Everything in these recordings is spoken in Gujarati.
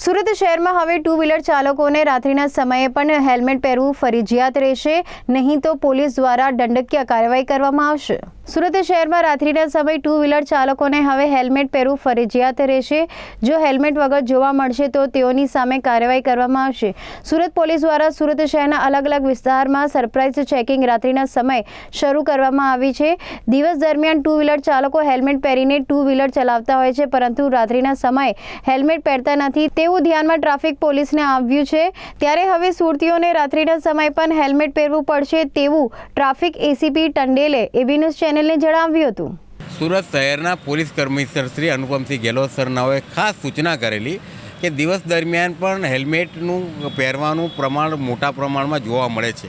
સુરત શહેરમાં હવે ટુ વ્હીલર ચાલકોને રાત્રિના સમયે પણ હેલ્મેટ પહેરવું ફરજિયાત રહેશે. નહીં તો પોલીસ દ્વારા દંડકીય કાર્યવાહી કરવામાં આવશે. સુરત શહેરમાં રાત્રિના સમયે ટુ વ્હીલર ચાલકોને હવે હેલ્મેટ પહેરવું ફરજિયાત રહેશે. જો હેલ્મેટ વગર જોવા મળશે તો તેઓની સામે કાર્યવાહી કરવામાં આવશે. સુરત પોલીસ દ્વારા સુરત શહેરના અલગ અલગ વિસ્તારમાં સરપ્રાઇઝ ચેકિંગ રાત્રિના સમયે શરૂ કરવામાં આવી છે. દિવસ દરમિયાન ટુ વ્હીલર ચાલકો હેલ્મેટ પહેરીને ટુ વ્હીલર ચલાવતા હોય છે, પરંતુ રાત્રિના સમયે હેલ્મેટ પહેરતા નથી. તેવું ધ્યાનમાં ટ્રાફિક પોલીસને આવ્યું છે. ત્યારે હવે સુરતીઓને રાત્રિના સમયે પણ હેલ્મેટ પહેરવું પડશે તેવું ટ્રાફિક એસીપી ટંડેલે એબી ન્યૂઝ ચેનલને જણાવ્યું હતું. સુરત શહેરના પોલીસ કમિશનર શ્રી અનુપમસિંહ ગેહલોત સરનાઓએ ખાસ સૂચના કરેલી કે દિવસ દરમિયાન પણ હેલ્મેટનું પહેરવાનું પ્રમાણ મોટા પ્રમાણમાં જોવા મળે છે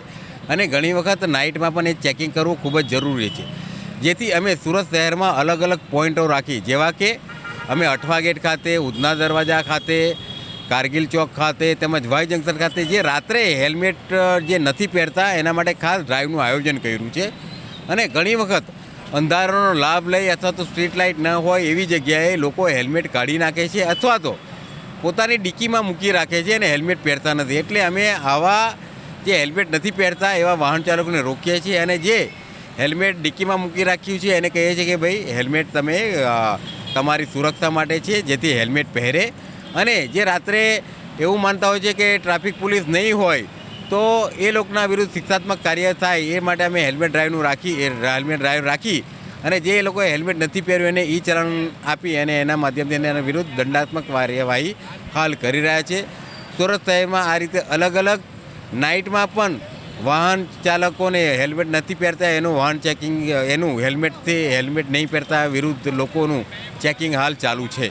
અને ઘણી વખત નાઇટમાં પણ એ ચેકિંગ કરવું ખૂબ જ જરૂરી છે. જેથી અમે સુરત શહેરમાં અલગ અલગ પોઈન્ટો રાખી, જેવા કે અમે અઠવા ગેટ ખાતે, ઉધના દરવાજા ખાતે, કારગિલ ચોક ખાતે તેમજ વાય જંકશન ખાતે જે રાત્રે હેલ્મેટ જે નથી પહેરતા, એના માટે ખાસ ડ્રાઈવનું આયોજન કર્યું છે. અને ઘણી વખત અંધારાનો લાભ લઈ અથવા તો સ્ટ્રીટ લાઇટ ન હોય એવી જગ્યાએ લોકો હેલ્મેટ કાઢી નાખે છે અથવા તો પોતાની ડિક્કીમાં મૂકી રાખે છે અને હેલ્મેટ પહેરતા નથી. એટલે અમે આવા જે હેલ્મેટ નથી પહેરતા એવા વાહન ચાલકોને રોકીએ છીએ અને જે હેલ્મેટ ડિક્કીમાં મૂકી રાખ્યું છે એને કહીએ છીએ કે ભાઈ હેલ્મેટ તમે તમારી સુરક્ષા માટે છે જેથી હેલ્મેટ પહેરે. અને જે રાત્રે એવું માનતા હોય છે કે ટ્રાફિક પોલીસ નહીં હોય તો એ લોકોના વિરુદ્ધ શિક્ષાત્મક કાર્ય થાય એ માટે અમે હેલ્મેટ ડ્રાઈવનું રાખી, એ હેલ્મેટ ડ્રાઈવ રાખી અને જે લોકોએ હેલ્મેટ નથી પહેર્યું એને ઈ ચલણ આપી અને એના માધ્યમથી એના વિરુદ્ધ દંડાત્મક કાર્યવાહી હાલ કરી રહ્યા છે. સુરત શહેરમાં આ રીતે અલગ અલગ નાઇટમાં પણ વાહન ચાલકોને હેલ્મેટ નથી પહેરતા, એનું વાહન ચેકિંગ, એનું હેલ્મેટથી હેલ્મેટ નહીં પહેરતા વિરુદ્ધ લોકોનું ચેકિંગ હાલ ચાલુ છે.